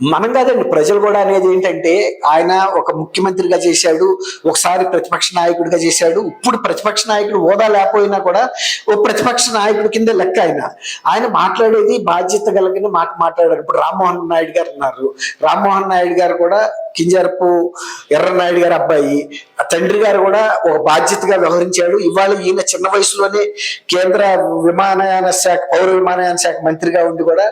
మనం కాదండి ప్రజలు కూడా అనేది ఏంటంటే ఆయన ఒక ముఖ్యమంత్రిగా చేశాడు ఒకసారి ప్రతిపక్ష నాయకుడిగా చేశాడు ఇప్పుడు ప్రతిపక్ష నాయకుడు హోదా లేకపోయినా కూడా ఓ ప్రతిపక్ష నాయకుడి కింద లెక్క ఆయన. ఆయన మాట్లాడేది బాధ్యత కలిగిన మాట మాట్లాడారు. ఇప్పుడు రామ్మోహన్ నాయుడు గారు ఉన్నారు. రామ్మోహన్ నాయుడు గారు కూడా కింజరపు ఎర్రనాయుడు గారు అబ్బాయి. తండ్రి గారు కూడా ఒక బాధ్యతగా వ్యవహరించాడు. ఇవాళ ఈయన చిన్న వయసులోనే కేంద్ర విమానయాన శాఖ పౌర విమానయాన శాఖ మంత్రిగా ఉండి కూడా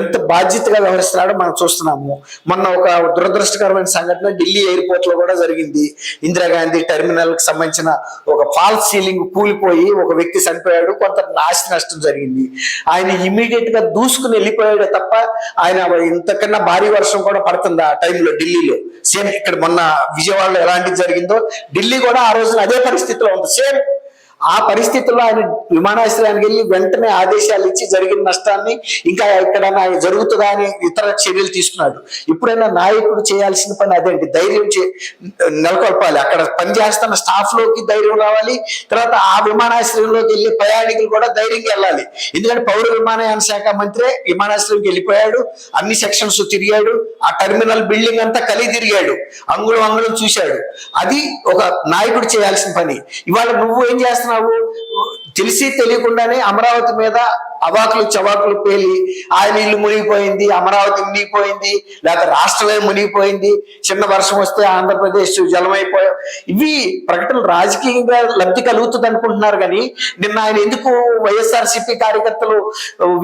ఎంత బాధ్యతగా వ్యవహరిస్తున్నాడో మనం చూస్తున్నాము. మొన్న ఒక దురదృష్టకరమైన సంఘటన ఢిల్లీ ఎయిర్పోర్ట్లో కూడా జరిగింది. ఇందిరాగాంధీ టెర్మినల్కి సంబంధించిన ఒక ఫాల్స్ సీలింగ్ కూలిపోయి ఒక వ్యక్తి చనిపోయాడు. కొంత నాశ నష్టం జరిగింది. ఆయన ఇమీడియట్గా దూసుకుని వెళ్ళిపోయాడు తప్ప ఆయన ఇంతకన్నా భారీ వర్షం కూడా పడుతుంది ఆ టైంలో ఢిల్లీలో? సేమ్ ఇక్కడ మొన్న విజయవాడలో ఎలాంటిది జరిగిందో ఢిల్లీ కూడా ఆ రోజున అదే పరిస్థితిలో ఉంది. సేమ్ ఆ పరిస్థితుల్లో ఆయన విమానాశ్రయానికి వెళ్ళి వెంటనే ఆదేశాలు ఇచ్చి జరిగిన నష్టాన్ని ఇంకా ఎక్కడైనా జరుగుతుందా అని ఇతర చర్యలు తీసుకున్నాడు. ఇప్పుడైనా నాయకుడు చేయాల్సిన పని అదేంటి? ధైర్యం చే నెలకొల్పాలి. అక్కడ పనిచేస్తున్న స్టాఫ్లోకి ధైర్యం రావాలి. తర్వాత ఆ విమానాశ్రయంలోకి వెళ్ళి ప్రయాణికులు కూడా ధైర్యంగా వెళ్ళాలి. ఎందుకంటే పౌర విమానయాన శాఖ మంత్రి విమానాశ్రయంకి వెళ్ళిపోయాడు. అన్ని సెక్షన్స్ తిరిగాడు. ఆ టెర్మినల్ బిల్డింగ్ అంతా కలిగి తిరిగాడు. అంగుళం అంగుళం చూశాడు. అది ఒక నాయకుడు చేయాల్సిన పని. ఇవాళ నువ్వు ఏం చేస్తున్నావు? తెలిసి తెలియకుండానే అమరావతి మీద అవాకులు చవాకులు పేలి ఆ నీళ్ళు మునిగిపోయింది అమరావతి మునిగిపోయింది లేక రాష్ట్రమే మునిగిపోయింది చిన్న వర్షం వస్తే ఆంధ్రప్రదేశ్ జలమైపోయాం ఇవి ప్రకటనలు రాజకీయంగా లబ్ధి కలుగుతుంది అనుకుంటున్నారు కానీ నిన్న ఆయన ఎందుకు వైఎస్ఆర్సీపీ కార్యకర్తలు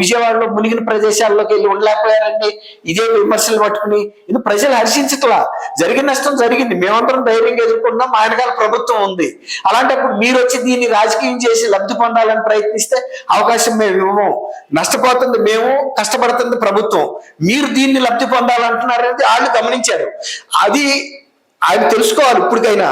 విజయవాడలో మునిగిన ప్రదేశాల్లోకి వెళ్ళి ఉండలేకపోయారండి? ఇదే విమర్శలు పట్టుకుని ఇది ప్రజలు హర్షించట్లా? జరిగిన నష్టం జరిగింది. మేమందరం ధైర్యంగా ఎదుర్కొన్నాం ఆయన గారి ప్రభుత్వం ఉంది. అలాంటప్పుడు మీరు వచ్చి దీన్ని రాజకీయం చేసి లబ్ధి పొందాలని ప్రయత్నిస్తే అవకాశం మేము ఇవ్వము. నష్టపోతుంది మేము కష్టపడుతుంది ప్రభుత్వం. మీరు దీన్ని లబ్ధి పొందాలంటున్నారనేది వాళ్ళు గమనించారు. అది ఆయన తెలుసుకోవాలి ఇప్పటికైనా.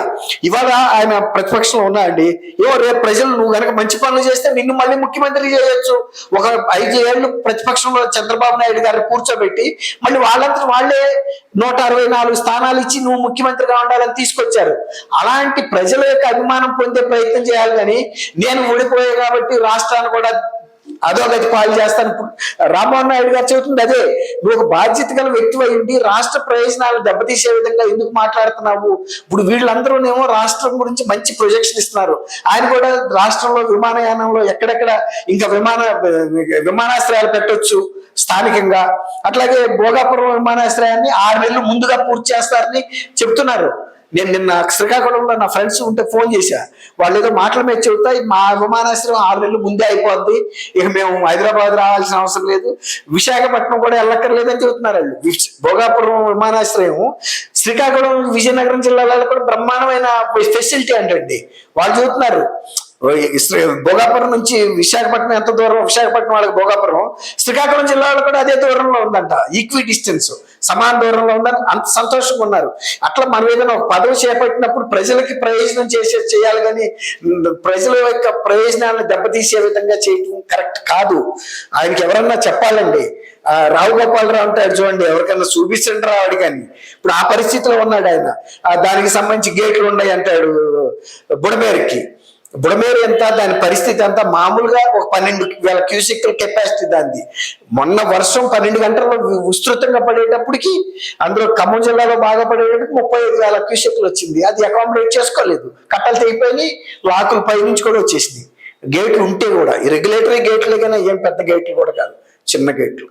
ఇవాళ ఆయన ప్రతిపక్షంలో ఉన్నా అండి ఏమో రేపు ప్రజలు నువ్వు గనక మంచి పనులు చేస్తే నిన్ను మళ్ళీ ముఖ్యమంత్రి చేయొచ్చు. ఒక ఐదు ఏళ్ళు ప్రతిపక్షంలో చంద్రబాబు నాయుడు గారిని కూర్చోబెట్టి మళ్ళీ వాళ్ళంతా వాళ్ళే నూట అరవై నాలుగు స్థానాలు ఇచ్చి నువ్వు ముఖ్యమంత్రిగా ఉండాలని తీసుకొచ్చారు. అలాంటి ప్రజల యొక్క అభిమానం పొందే ప్రయత్నం చేయాలి కానీ నేను ఓడిపోయా కాబట్టి రాష్ట్రాన్ని కూడా అధోగతి పాలు చేస్తాను. రామ్మోహన్ నాయుడు గారు చెబుతుంది అదే నువ్వు ఒక బాధ్యత గల వ్యక్తి ఉండి రాష్ట్ర ప్రయోజనాలు దెబ్బతీసే విధంగా ఎందుకు మాట్లాడుతున్నావు? ఇప్పుడు వీళ్ళందరూనేమో రాష్ట్రం గురించి మంచి ప్రొజెక్షన్ ఇస్తున్నారు. ఆయన కూడా రాష్ట్రంలో విమానయానంలో ఎక్కడెక్కడ ఇంకా విమాన విమానాశ్రయాలు పెట్టొచ్చు స్థానికంగా. అట్లాగే భోగాపురం విమానాశ్రయాన్ని ఆరు నెలలు ముందుగా పూర్తి చేస్తారని చెప్తున్నారు. నేను నిన్న శ్రీకాకుళంలో నా ఫ్రెండ్స్ ఉంటే ఫోన్ చేశా. వాళ్ళు ఏదో మాటల మీద చెబుతా మా విమానాశ్రయం ఆరు నెలలు ముందే అయిపోద్ది. ఇక మేము హైదరాబాద్ రావాల్సిన అవసరం లేదు. విశాఖపట్నం కూడా వెళ్ళక్కర్లేదు అని చెబుతున్నారు వాళ్ళు. భోగాపురం విమానాశ్రయం శ్రీకాకుళం విజయనగరం జిల్లాలో కూడా బ్రహ్మాండమైన ఫెసిలిటీ అంటండి. వాళ్ళు చెబుతున్నారు. భోగాపురం నుంచి విశాఖపట్నం ఎంత దూరం? విశాఖపట్నం వాళ్ళకి భోగాపురం. శ్రీకాకుళం జిల్లాలో కూడా అదే దూరంలో ఉందంట. ఈక్వి డిస్టెన్స్ సమాన దూరంలో ఉందని అంత సంతోషంగా ఉన్నారు. అట్లా మనం ఏదైనా ఒక పదవి చేపట్టినప్పుడు ప్రజలకి ప్రయోజనం చేసే చేయాలి కానీ ప్రజల యొక్క ప్రయోజనాలను దెబ్బతీసే విధంగా చేయడం కరెక్ట్ కాదు. ఆయనకి ఎవరన్నా చెప్పాలండి ఆ రావు గోపాలరావు అంటాడు చూడండి ఎవరికైనా చూపించండి రావాడు కానీ. ఇప్పుడు ఆ పరిస్థితిలో ఉన్నాడు ఆయన. ఆ దానికి సంబంధించి గేట్లు ఉన్నాయి అంటాడు బుడమేరుకి. బుడమేరు ఎంత దాని పరిస్థితి అంతా మామూలుగా ఒక పన్నెండు వేల క్యూసిక్ కెపాసిటీ దాన్ని మొన్న వర్షం పన్నెండు గంటల్లో విస్తృతంగా పడేటప్పటికి అందులో ఖమ్మం జిల్లాలో బాగా పడేటప్పటికి ముప్పై ఐదు వేల క్యూసెక్లు వచ్చింది. అది అకామిడేట్ చేసుకోలేదు. కట్టలు తెగిపోయి లాకులు పైనుంచి కూడా వచ్చేసింది గేట్లు ఉంటే కూడా ఈ రెగ్యులేటరీ గేట్లు కానీ ఏం పెద్ద గేట్లు కూడా కాదు. చిన్న గేట్లు